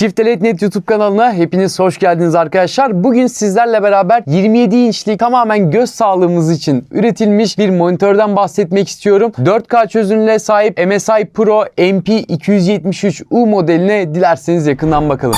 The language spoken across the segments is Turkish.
Shift.net YouTube kanalına hepiniz hoş geldiniz arkadaşlar. Bugün sizlerle beraber 27 inçlik tamamen göz sağlığımız için üretilmiş bir monitörden bahsetmek istiyorum. 4K çözünürlüğe sahip MSI Pro MP273U modeline dilerseniz yakından bakalım.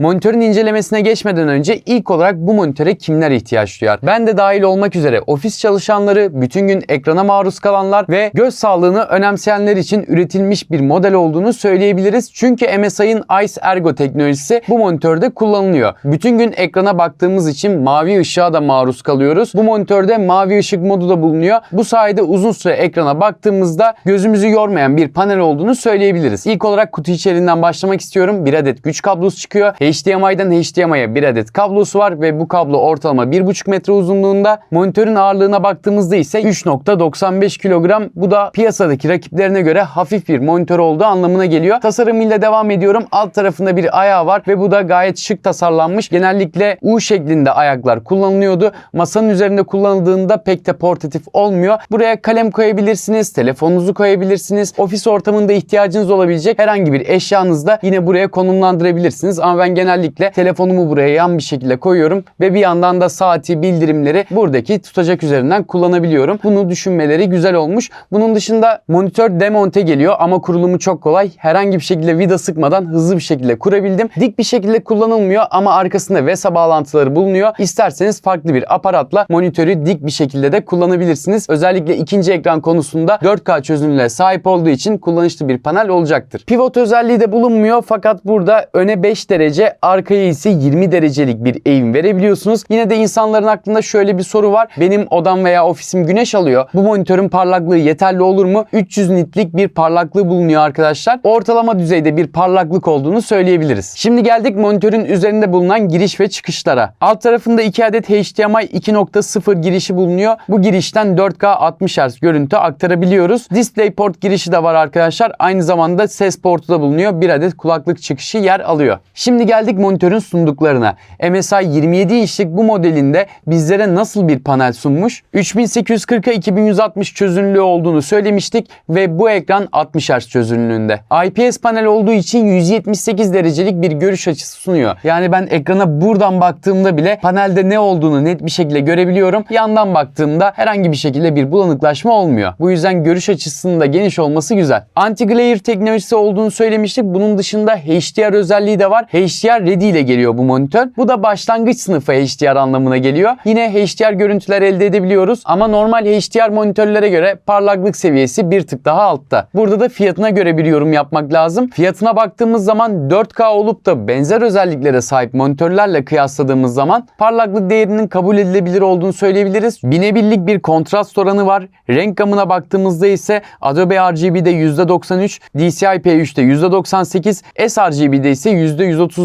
Monitörün incelemesine geçmeden önce ilk olarak bu monitöre kimler ihtiyaç duyar? Ben de dahil olmak üzere ofis çalışanları, bütün gün ekrana maruz kalanlar ve göz sağlığını önemseyenler için üretilmiş bir model olduğunu söyleyebiliriz. Çünkü MSI'ın Ice Ergo teknolojisi bu monitörde kullanılıyor. Bütün gün ekrana baktığımız için mavi ışığa da maruz kalıyoruz. Bu monitörde mavi ışık modu da bulunuyor. Bu sayede uzun süre ekrana baktığımızda gözümüzü yormayan bir panel olduğunu söyleyebiliriz. İlk olarak kutu içeriğinden başlamak istiyorum. Bir adet güç kablosu çıkıyor. HDMI'den HDMI'ye bir adet kablosu var ve bu kablo ortalama 1,5 metre uzunluğunda. Monitörün ağırlığına baktığımızda ise 3.95 kilogram. Bu da piyasadaki rakiplerine göre hafif bir monitör olduğu anlamına geliyor. Tasarımıyla devam ediyorum. Alt tarafında bir ayağı var ve bu da gayet şık tasarlanmış. Genellikle U şeklinde ayaklar kullanılıyordu. Masanın üzerinde kullanıldığında pek de portatif olmuyor. Buraya kalem koyabilirsiniz, telefonunuzu koyabilirsiniz. Ofis ortamında ihtiyacınız olabilecek herhangi bir eşyanızı da yine buraya konumlandırabilirsiniz. Ama ben genellikle telefonumu buraya yan bir şekilde koyuyorum ve bir yandan da saati, bildirimleri buradaki tutacak üzerinden kullanabiliyorum. Bunu düşünmeleri güzel olmuş. Bunun dışında monitör demonte geliyor ama kurulumu çok kolay. Herhangi bir şekilde vida sıkmadan hızlı bir şekilde kurabildim. Dik bir şekilde kullanılmıyor ama arkasında VESA bağlantıları bulunuyor. İsterseniz farklı bir aparatla monitörü dik bir şekilde de kullanabilirsiniz. Özellikle ikinci ekran konusunda 4K çözünürlüğe sahip olduğu için kullanışlı bir panel olacaktır. Pivot özelliği de bulunmuyor fakat burada öne 5 derece, arkaya ise 20 derecelik bir eğim verebiliyorsunuz. Yine de insanların aklında şöyle bir soru var. Benim odam veya ofisim güneş alıyor. Bu monitörün parlaklığı yeterli olur mu? 300 nitlik bir parlaklığı bulunuyor arkadaşlar. Ortalama düzeyde bir parlaklık olduğunu söyleyebiliriz. Şimdi geldik monitörün üzerinde bulunan giriş ve çıkışlara. Alt tarafında 2 adet HDMI 2.0 girişi bulunuyor. Bu girişten 4K 60 Hz görüntü aktarabiliyoruz. DisplayPort girişi de var arkadaşlar. Aynı zamanda ses portu da bulunuyor. Bir adet kulaklık çıkışı yer alıyor. Şimdi geldik monitörün sunduklarına. MSI 27 inçlik bu modelinde bizlere nasıl bir panel sunmuş? 3840'a 2160 çözünürlüğü olduğunu söylemiştik ve bu ekran 60 Hz çözünürlüğünde. IPS panel olduğu için 178 derecelik bir görüş açısı sunuyor. Yani ben ekrana buradan baktığımda bile panelde ne olduğunu net bir şekilde görebiliyorum. Yandan baktığımda herhangi bir şekilde bir bulanıklaşma olmuyor. Bu yüzden görüş açısının da geniş olması güzel. Anti-glare teknolojisi olduğunu söylemiştik. Bunun dışında HDR özelliği de var. HDR Ready ile geliyor bu monitör. Bu da başlangıç sınıfı HDR anlamına geliyor. Yine HDR görüntüler elde edebiliyoruz ama normal HDR monitörlere göre parlaklık seviyesi bir tık daha altta. Burada da fiyatına göre bir yorum yapmak lazım. Fiyatına baktığımız zaman 4K olup da benzer özelliklere sahip monitörlerle kıyasladığımız zaman parlaklık değerinin kabul edilebilir olduğunu söyleyebiliriz. Binebillik bir kontrast oranı var. Renk gamına baktığımızda ise Adobe RGB'de %93, DCI-P3'te %98, sRGB'de ise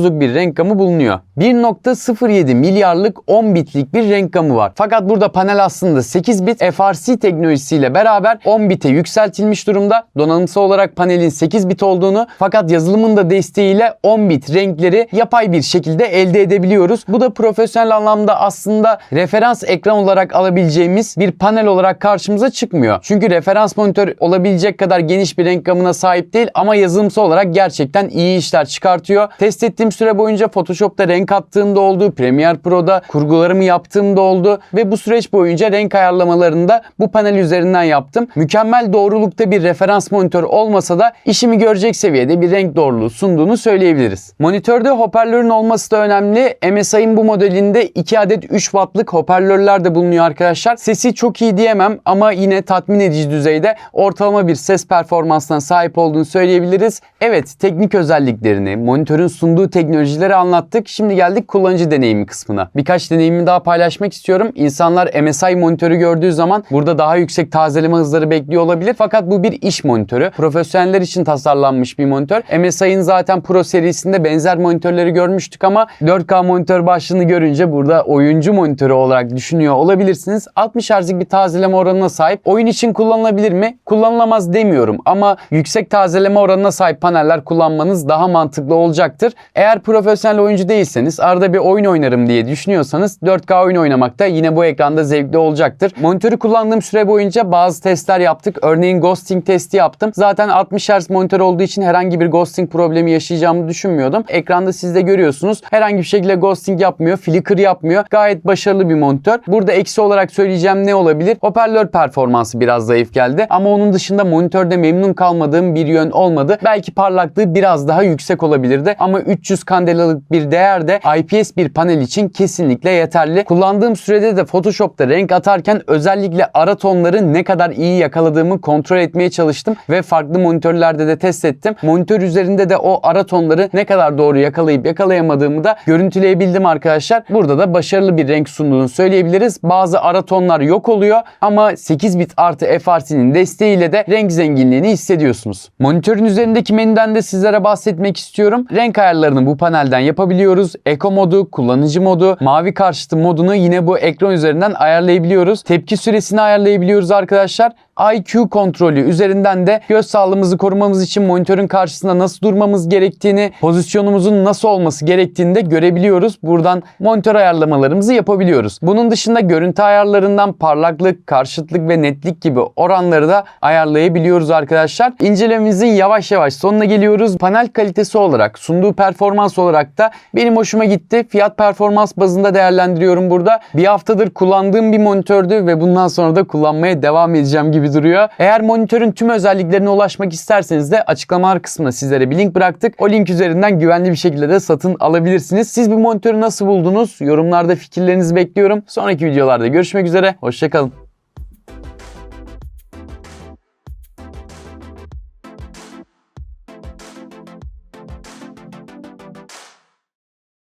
%130'luk bir renk gamı bulunuyor. 1.07 milyarlık 10 bitlik bir renk gamı var. Fakat burada panel aslında 8 bit FRC teknolojisiyle beraber 10 bite yükseltilmiş durumda. Donanımsal olarak panelin 8 bit olduğunu fakat yazılımın da desteğiyle 10 bit renkleri yapay bir şekilde elde edebiliyoruz. Bu da profesyonel anlamda aslında referans ekran olarak alabileceğimiz bir panel olarak karşımıza çıkmıyor. Çünkü referans monitör olabilecek kadar geniş bir renk gamına sahip değil ama yazılımsal olarak gerçekten iyi işler çıkartıyor. Test ettiğim süre boyunca Photoshop'ta renk attığımda oldu, Premiere Pro'da kurgularımı yaptığımda oldu ve bu süreç boyunca renk ayarlamalarını da bu panel üzerinden yaptım. Mükemmel doğrulukta bir referans monitör olmasa da işimi görecek seviyede bir renk doğruluğu sunduğunu söyleyebiliriz. Monitörde hoparlörün olması da önemli. MSI'ın bu modelinde 2 adet 3 wattlık hoparlörler de bulunuyor arkadaşlar. Sesi çok iyi diyemem ama yine tatmin edici düzeyde ortalama bir ses performansına sahip olduğunu söyleyebiliriz. Evet teknik özelliklerini, monitörün sunduğu teknolojileri anlattık. Şimdi geldik kullanıcı deneyimi kısmına. Birkaç deneyimi daha paylaşmak istiyorum. İnsanlar MSI monitörü gördüğü zaman burada daha yüksek tazeleme hızları bekliyor olabilir. Fakat bu bir iş monitörü. Profesyoneller için tasarlanmış bir monitör. MSI'ın zaten Pro serisinde benzer monitörleri görmüştük ama 4K monitör başlığını görünce burada oyuncu monitörü olarak düşünüyor olabilirsiniz. 60 Hz'lik bir tazeleme oranına sahip. Oyun için kullanılabilir mi? Kullanılamaz demiyorum ama yüksek tazeleme oranına sahip paneller kullanmanız daha mantıklı olacaktır. Eğer Eğer profesyonel oyuncu değilseniz arada bir oyun oynarım diye düşünüyorsanız 4K oyun oynamak da yine bu ekranda zevkli olacaktır. Monitörü kullandığım süre boyunca bazı testler yaptık. Örneğin ghosting testi yaptım. Zaten 60 Hz monitör olduğu için herhangi bir ghosting problemi yaşayacağımı düşünmüyordum. Ekranda siz de görüyorsunuz. Herhangi bir şekilde ghosting yapmıyor, flicker yapmıyor. Gayet başarılı bir monitör. Burada eksi olarak söyleyeceğim ne olabilir? Hoparlör performansı biraz zayıf geldi. Ama onun dışında monitörde memnun kalmadığım bir yön olmadı. Belki parlaklığı biraz daha yüksek olabilirdi. Ama 300 kandelalık bir değer de IPS bir panel için kesinlikle yeterli. Kullandığım sürede de Photoshop'ta renk atarken özellikle ara tonları ne kadar iyi yakaladığımı kontrol etmeye çalıştım ve farklı monitörlerde de test ettim. Monitör üzerinde de o ara tonları ne kadar doğru yakalayıp yakalayamadığımı da görüntüleyebildim arkadaşlar. Burada da başarılı bir renk sunduğunu söyleyebiliriz. Bazı ara tonlar yok oluyor ama 8 bit artı FRC'nin desteğiyle de renk zenginliğini hissediyorsunuz. Monitörün üzerindeki menüden de sizlere bahsetmek istiyorum. Renk ayarlarını bu panelden yapabiliyoruz. Eco modu, kullanıcı modu, mavi karşıtı modunu yine bu ekran üzerinden ayarlayabiliyoruz. Tepki süresini ayarlayabiliyoruz arkadaşlar. IQ kontrolü üzerinden de göz sağlığımızı korumamız için monitörün karşısında nasıl durmamız gerektiğini, pozisyonumuzun nasıl olması gerektiğini de görebiliyoruz. Buradan monitör ayarlamalarımızı yapabiliyoruz. Bunun dışında görüntü ayarlarından parlaklık, karşıtlık ve netlik gibi oranları da ayarlayabiliyoruz arkadaşlar. İncelememizin yavaş yavaş sonuna geliyoruz. Panel kalitesi olarak, sunduğu performans olarak da benim hoşuma gitti. Fiyat performans bazında değerlendiriyorum burada. Bir haftadır kullandığım bir monitördü ve bundan sonra da kullanmaya devam edeceğim gibi duruyor. Eğer monitörün tüm özelliklerine ulaşmak isterseniz de açıklamalar kısmına sizlere bir link bıraktık. O link üzerinden güvenli bir şekilde de satın alabilirsiniz. Siz bu monitörü nasıl buldunuz? Yorumlarda fikirlerinizi bekliyorum. Sonraki videolarda görüşmek üzere. Hoşçakalın.